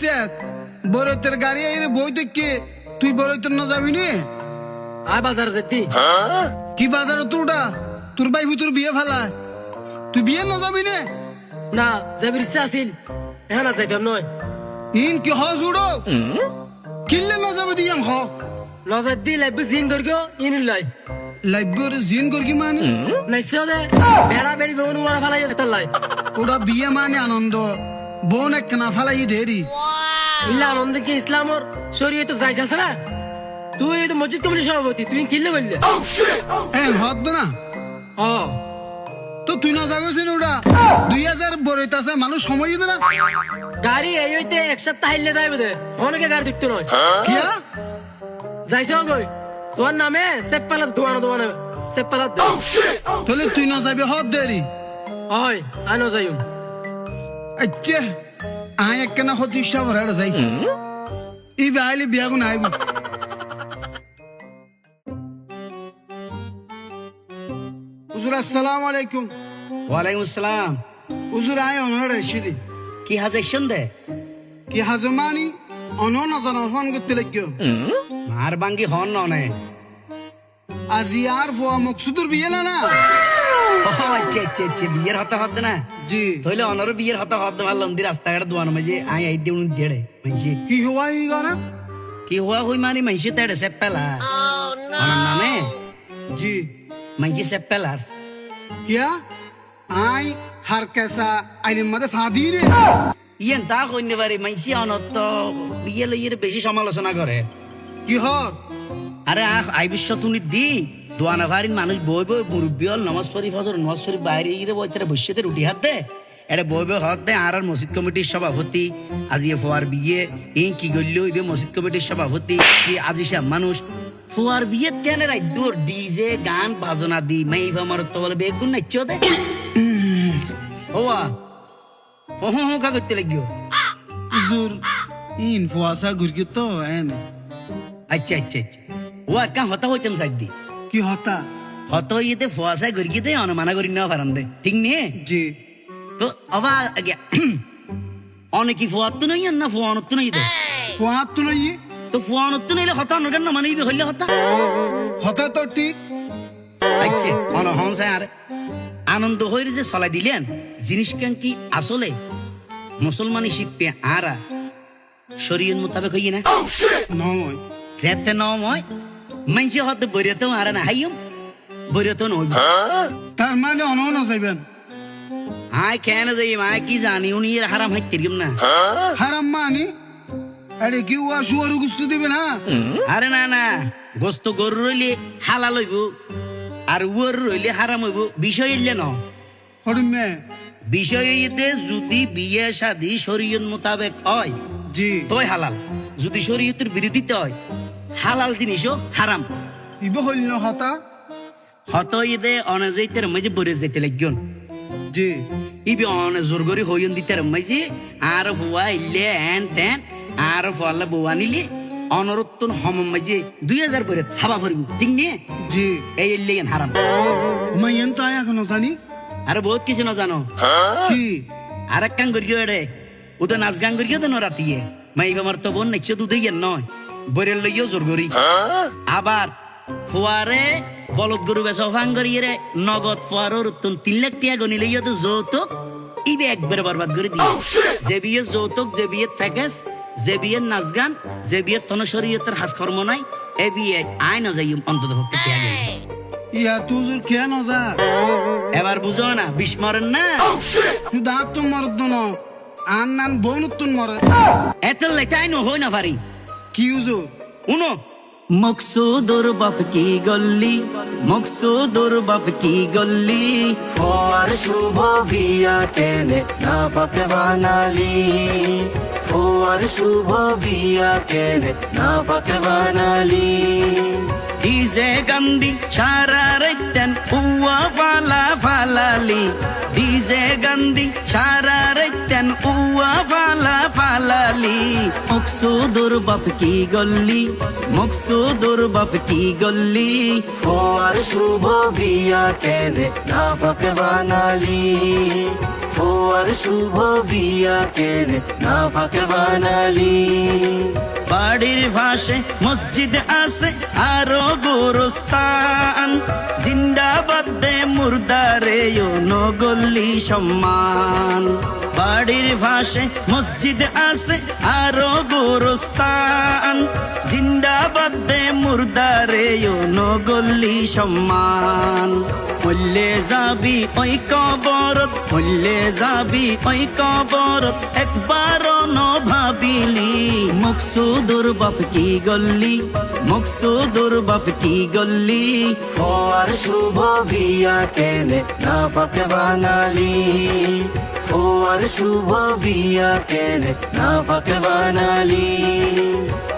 শেখ বরতের গাড়ি আইরে বই দেখকে তুই বরতের না যাবি নি? আয় বাজার যেতি। কি বাজার তোরটা? তোর ভাই তোর বিয়ে ফেলা তুই বিয়ে না যাবি নে? না যাবির ইচ্ছা আছিল এখন আছে যাইতাম নয়। ইন কি হজ উড়ো? কিল্লে না যাবে দিয়াম হ। নজর দি লাইব জিন করিও ইন লাই। লাইব্যর জিন করকি মানে? নাইছে দে বেড়া বেড়ি বেগুন মারা ফেলাই এটা লাই। ওটা বিয়ে মানে আনন্দ। বোন এক না ফেলাই দেরি ইল্লা আনন্দ কি ইসলামর শরীয়ত যাইছে আছে না তুই তো মসজিদ কমিটির সভাপতি তুই কিনলে বললে হ্যাঁ হদ না ও তো তুই না যাগছিস ওটা দুই হাজার বরত আছে মানুষ সময় দিবে না গাড়ি এই হইতে এক সপ্তাহ হাইলে দেয় বোধ অনেকে গাড়ি দেখতে নয় কিয়া যাইছে গই তোমার নামে সেপ্পালা দোয়ানো দোয়ানো সেপ্পালা তাহলে তুই না যাবি হদ দেরি হয় আনো যাইম আচ্ছা আয় এক না হত যাই। ই বাইলি বিয়া গুণ আইবি। হুজুর আসসালামু আলাইকুম। ওয়ালাইকুম আসসালাম। হুজুর আয় অনর রেশিদি। কি হাজার সন্ধে? কি হাজমানি অন না জানার ফোন করতে লাগিও মার বাঙ্গি হন ননে। আজি আর ফোয়া মকসুদুর বিয়ে না না? ও আচ্ছা আচ্ছা আচ্ছা বিয়ের হতে হতে না? জি। তইলে অনর বিয়ের হতে হতে মারলাম দি রাস্তাঘাট দোয়ানো মাঝে আই আই দিউন দেড়ে মাইছি কি হওয়া ই গরা কি হওয়া হই মানে মাইছি তেড়ে অনার নামে? জি। মাইছি সেপ্পেলার কিয়া? আই হার কেসা আইনের মধ্যে ফাঁদি রে। ইয়েন তা কইনে পারি মাইছি অনত বিয়ে লইয়ের বেশি সমালোচনা করে। কি হর আরে আই বিশ্ব তুনি দি। দোয়ানা ভারিন মানুষ বই বই মুরব্বী হল নমাজ শরীফ হজর নমাজ শরীফ বাইরে ইরে বই তারা বসে রুটি হাত দে। এটা বই বই হক দে আর আর মসজিদ কমিটির সভাপতি আজি এ ফোয়ার বিয়ে এই কি গল্য ইবে মসজিদ কমিটির সভাপতি কি আজি সে মানুষ। ফোয়ার বিয়ে কেন রাইদ্য ডিজে গান বাজনা দি মাই আমার তো বলে বেগুন নাচছো দে ওয়া হো হো কা করতে লাগিও? হুজুর ইন ফুয়াশা গুরকি তো এন। আচ্ছা আচ্ছা আচ্ছা। ও একা হতা হইতাম সাইদি কি হতা? হত ইয়েতে ফুয়াশায় গড়ি দে অনুমানা করি নেওয়া পারান দে ঠিক নিয়ে জি। তো আগে অনেকই ফুয়াত তো নই আর না ফুয়ানত তো নই দে ফুয়াত তো নই তো ফুয়ানত তো নইলে হতা অনগান না মানেই হইলে হতা? হতা তো ঠিক। আচ্ছা অন হনসায় আর আনন্দ হইরে যে চলাই দিলেন জিনিস কেন কি আসলে মুসলমানি শিখবে আরা শরীর মোতাবেক হইয়ে না? নয় যেতে নময় মাইসে হতে বরিয়াতেও আরে না হাইম বরিয়াতেও নইব। তার মানে অন না যাইবেন। আয় কেন যাই আয় কি জানি উনি এর হারাম হাইতে না। হারাম মানি? আরে কি ওয়া শুয়ার গুস্তু দিবে না আরে না না গোস্ত গরু রইলে হালাল হইব আর উয়ার রইলে হারাম হইব বিষয় ইলে ন। হরিমে বিষয় যদি বিয়ে শাদি শরীয়ত মোতাবেক হয় জি। তোই হালাল। যদি শরীয়তের বিরোধিতে হয় হালাল জিনিসও হারাম। ইবে হইল না হতা? হত ইদে অনেজাইতের মাঝে বরে যাইতে লাগিয়ন জি। ইবি অনে জোর করে হইয়ন দিতে মাঝে আর হুয়া ইলে এন টেন আর ফলে বউ আনিলে অনরত্তন হম মাঝে দুই হাজার বরে হাবা ভরবি ঠিক নিয়ে জি। এই ইলে হারাম। মাইয়েন তো আয়া কোনো জানি? আরে বহুত কিছু না জানো। কি? আর এক কান করিও এড়ে ও তো নাচ গান করিও তো নরাতিয়ে। মাই আমার তো বোন নিশ্চয় দুধে গিয়ে নয়। বরের লইও জোর করি। আবার ফুয়ারে বলদ গরু বেসা ফাং করিয়ে রে নগদ ফুয়ারোর তুন তিন লাখ টিয়া গনি লইও তো যৌতুক ইবে একবারে বরবাদ করে দিয়ে যে বিয়ে যৌতুক যে বিয়ে ফ্যাকেস যে বিয়ে নাচ গান যে বিয়ে তন শরীয়তের নাই এ বিয়ে আয় না যাই অন্তত ভক্তি টিয়া গেলি। ইয়া তুজুর খেয়া না যা এবার বুঝো না বিস্মরণ না? দাঁত তো মরদ ন আন নান বোন তুন মরে। এত লেটাই ন হই না পারি কি হুজুর উনো। মকসুদর বাপ কি গল্লি? মকসুদর বাপ কি গল্লি? ফোয়ার শুভ বিয়া কেনে নাফক বানালি। ফোয়ার শুভ বিয়া কেনে নাফক বানালি। ডিজে গন্দি সারা রাইতেন উয়া ফালা ফালালি। ডিজে গন্দি সারা রাইতেন উয়া ফালা ফালালি। মকসুদুর বাপ কি গল্লি মকসুদুর বাপ কি গল্লি ফোয়ার শুভ বিয়া কেনে নাফক বানালি? ফোয়ার শুভ বিয়া কেনে নাফক বানালি? বাড়ির ভাসে মসজিদ আছে আরও গোরস্থান। জিন্দাবাদ দে মুর্দারে নগল্লি সম্মান। বাড়ির ভাষে মসজিদ আছে আরও গোরস্তান জিন্দাবাদ দে মুর্দারে নগল্লি সম্মান। মল্লে যাবি ওই কবরত মল্লে যাবি ওই কবরত একবার ন ভাবিলি মকসুদুর বাপ কি গল্লি মকসুদুর বাপ কি গল্লি ফোয়ার শুভ বিয়া কেনে নাফক বানালি। ফোয়ার শুভ বিয়া কেনে নাফক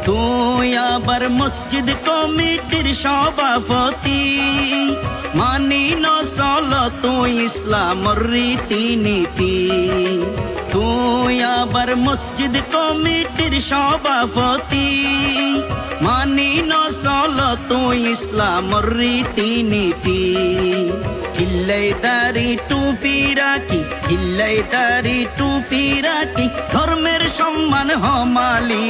তুই আবার মসজিদ কমিটির সভাপতি। মানি নসল তুই রীতি নীতি তুই আবার মসজিদ কমিটির সভাপতি। মানি নসল তুই ইসলামর রীতি নীতি হিল্লাই দারি টুপি রাখি হিল্লাই দারি টুপি রাখি, ধর্মের সম্মান হমালি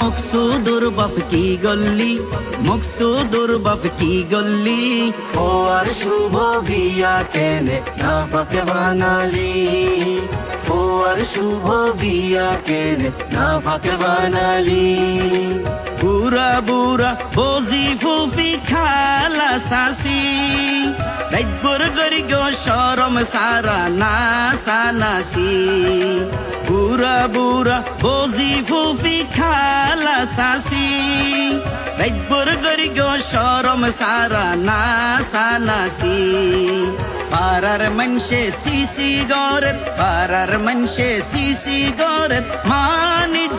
মকসুদুর বাপ কি গল্লি, মকসুদুর বাপ কি গল্লি। ফোয়ার শুভ বিয়া কেনে নাফক বানালি। শুভ বিয়া না ফাঁকে বানালি। বুড়া বুড়া বজি ফুফি খালা সাসি। রাইবর গরি গো সরম সারা না সানাসি বুড়া বুড়া সাসি রাইবর গরি গো সরম সারা না সানাসি পারার মনসে সিসি গরের পারার মনসে সিসি গরের মান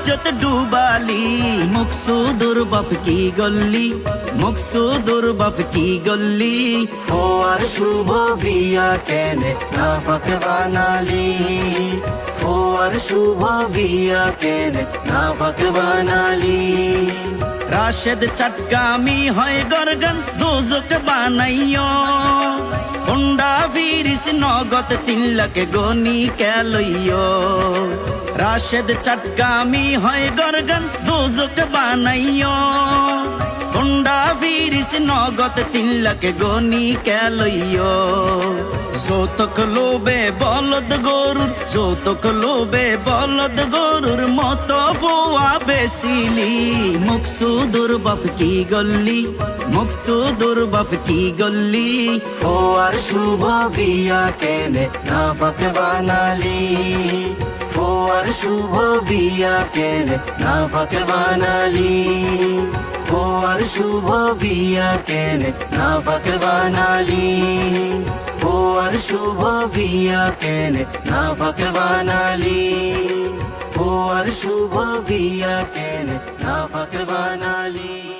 ইজ্জত ডুবালি। মকসুদুর বাপ কি গল্লি মকসুদুর বাপ কি গল্লি ফোয়ার শুভ বিয়া কেনে নাফক বানালি? ফোয়ার শুভ বিয়া কেনে নাফক বানালি? রাশেদ চটকামি হয় গরগন, দোজক বানাইও হুন্ডা ফিরিস নগদ তিন লাখ গনি কেলইও রাশেদ চটকামি হয় গরগন, দোজক বানাইও হুন্ডা ফিরিস নগদ তিন লাখ গনি কেলইও যৌতক লোবে বলদ গরুর, যৌতক লোবে বলদ গরুর মতো ফোয়া বেসিলি মকসুদুর বাপ কি গল্লি মকসুদুর বাপ কি গল্লি ফোয়ার শুভ বিয়া কেনে নাফক বানালি। ফোয়ার শুভ বিয়া কেনে নাফক বানালি। ফোয়ার শুভ বিয়া কেনে নাফক বানালি। ফোয়ার শুভ বিয়া কেনে নাফক বানালি। ফোয়ার শুভ বিয়া কেনে নাফক বানালি।